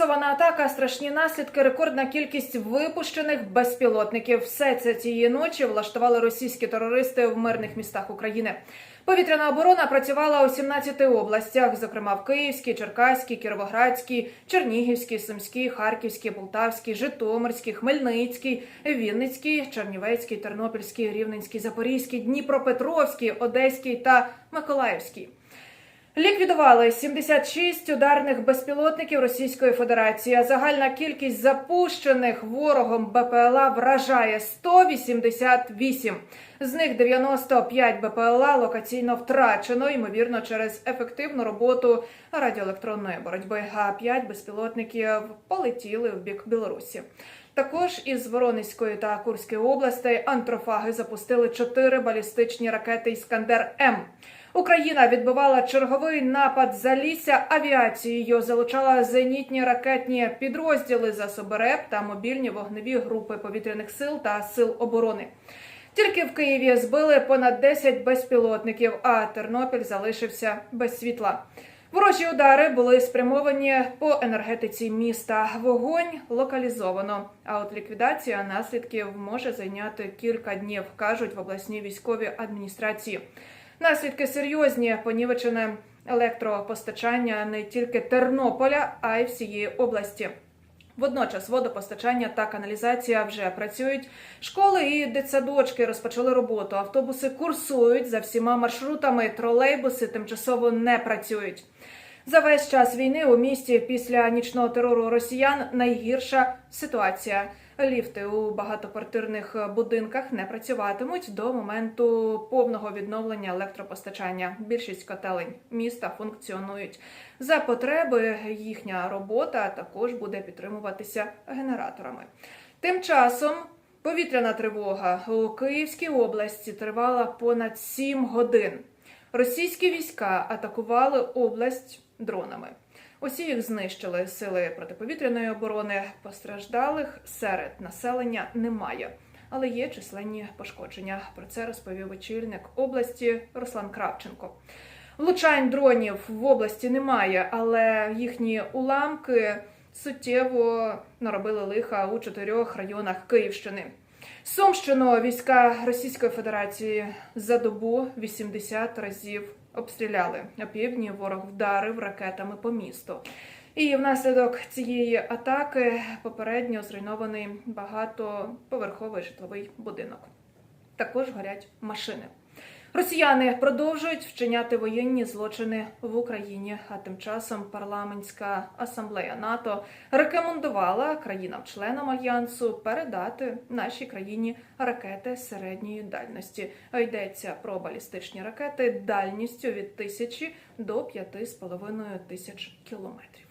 Масована атака, страшні наслідки, рекордна кількість випущених безпілотників. Все це цієї ночі влаштували російські терористи в мирних містах України. Повітряна оборона працювала у 17 областях, зокрема в Київській, Черкаській, Кіровоградській, Чернігівській, Сумській, Харківській, Полтавській, Житомирській, Хмельницькій, Вінницькій, Чернівецькій, Тернопільській, Рівненській, Запорізькій, Дніпропетровській, Одеській та Миколаївській. Ліквідували 76 ударних безпілотників Російської Федерації. Загальна кількість запущених ворогом БПЛА вражає 188. З них 95 БПЛА локаційно втрачено, ймовірно, через ефективну роботу радіоелектронної боротьби. А 5 безпілотників полетіли в бік Білорусі. Також із Воронезької та Курської областей антрофаги запустили чотири балістичні ракети Іскандер М. Україна відбивала черговий напад залісся авіацією, залучала зенітні ракетні підрозділи засоби РЕП та мобільні вогневі групи повітряних сил та сил оборони. Тільки в Києві збили понад 10 безпілотників, а Тернопіль залишився без світла. Ворожі удари були спрямовані по енергетиці міста. Вогонь локалізовано. А от ліквідація наслідків може зайняти кілька днів, кажуть в обласній військовій адміністрації. Наслідки серйозні понівечене електропостачання не тільки Тернополя, а й всієї області. Водночас водопостачання та каналізація вже працюють. Школи і дитсадочки розпочали роботу. Автобуси курсують за всіма маршрутами. Тролейбуси тимчасово не працюють. За весь час війни у місті після нічного терору росіян найгірша ситуація. Ліфти у багатоквартирних будинках не працюватимуть до моменту повного відновлення електропостачання. Більшість котелень міста функціонують. За потреби їхня робота також буде підтримуватися генераторами. Тим часом повітряна тривога у Київській області тривала понад 7 годин. Російські війська атакували область дронами. Усі їх знищили сили протиповітряної оборони. Постраждалих серед населення немає, але є численні пошкодження. Про це розповів очільник області Руслан Кравченко. Влучань дронів в області немає, але їхні уламки суттєво наробили лиха у чотирьох районах Київщини. Сумщину війська Російської Федерації за добу 80 разів обстріляли. На півдні ворог вдарив ракетами по місту. І внаслідок цієї атаки попередньо зруйнований багатоповерховий житловий будинок. Також горять машини. Росіяни продовжують вчиняти воєнні злочини в Україні. А тим часом парламентська асамблея НАТО рекомендувала країнам-членам альянсу передати нашій країні ракети середньої дальності. Йдеться про балістичні ракети дальністю від тисячі до п'яти з половиною тисяч кілометрів.